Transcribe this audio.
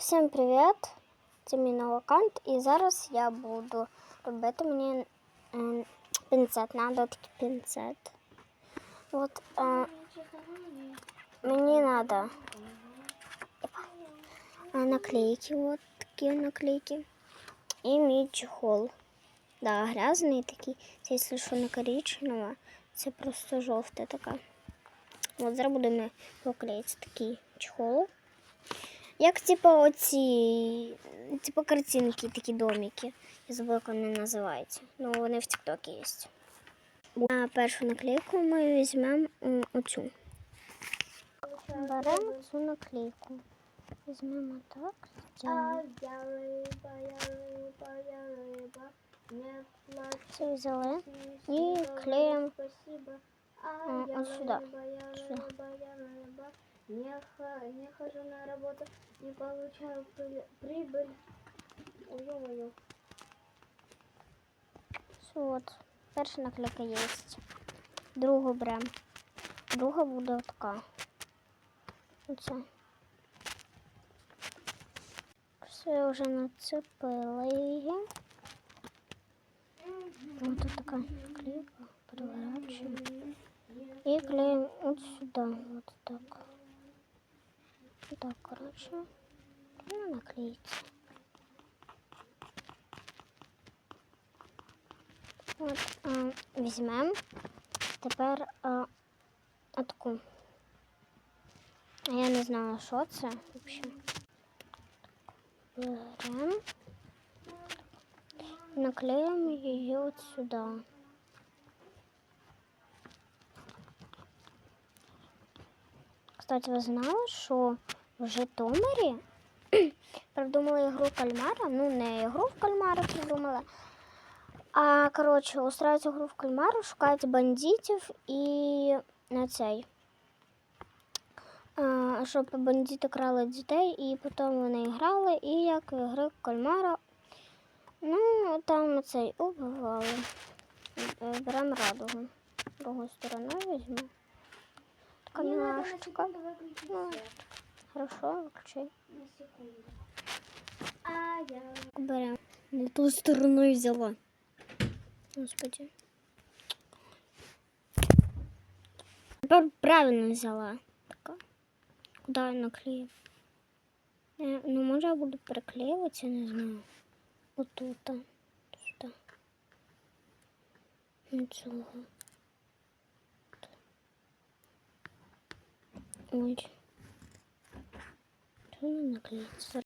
Всім привіт! Це мій новий аккаунт. І зараз я буду робити мені е, пінцет. Надо такий пінцет. От е, мені треба наклейки, от такі наклейки. І мій чехол. Да, грязний такий. Це, якщо що не коричнева, це просто жовта така. От зараз будемо поклеїти такий чехол. Як типу оці, типу картинки, такі домики. Я забула, як вони називаються. Ну, вони в Тіктокі є. На першу наклейку ми візьмемо м, оцю. Беремо цю наклейку. Візьмемо так, А стягнемо. я рыба, я рыба, я рыба, не плачь. Це взяли. не И спасибо, клеим. Спасибо. не, не хожу на работу, не получаю прибыль. Ой, ой, ой. Все, от. Перша наклейка є. Другу беремо. Друга буде така. Оце. Все, вже нацепили. Ось тут така наклейка. Переворачуємо. І клеїмо от сюди. От так. Так, коротше. Ну, наклеїться. От, а, візьмемо тепер а, отаку. А Я не знаю, що це взагалі. Беремо. Наклеїмо її от сюди. Кстати, ви знали, що в Житомирі придумали ігру кальмара? Ну, не ігру в кальмара придумали, а, коротше, устраивать игру в кальмару, шукають бандитів і на цей. А, щоб бандити крали дітей, і потім вони грали, і як в ігри кальмара. Ну, там цей убивали. Беремо радугу. Другу сторону візьму. Така милашечка. Хорошо, виключай. На секунду. А я Беремо. Не ту сторону взяла. Господи. Тепер правильно взяла. Така. Куди я наклею? Е, Ну, може я буду приклеювати, я не знаю. Отут. а, Сюди. Ну, цього. Ой. Чого не наклеїться?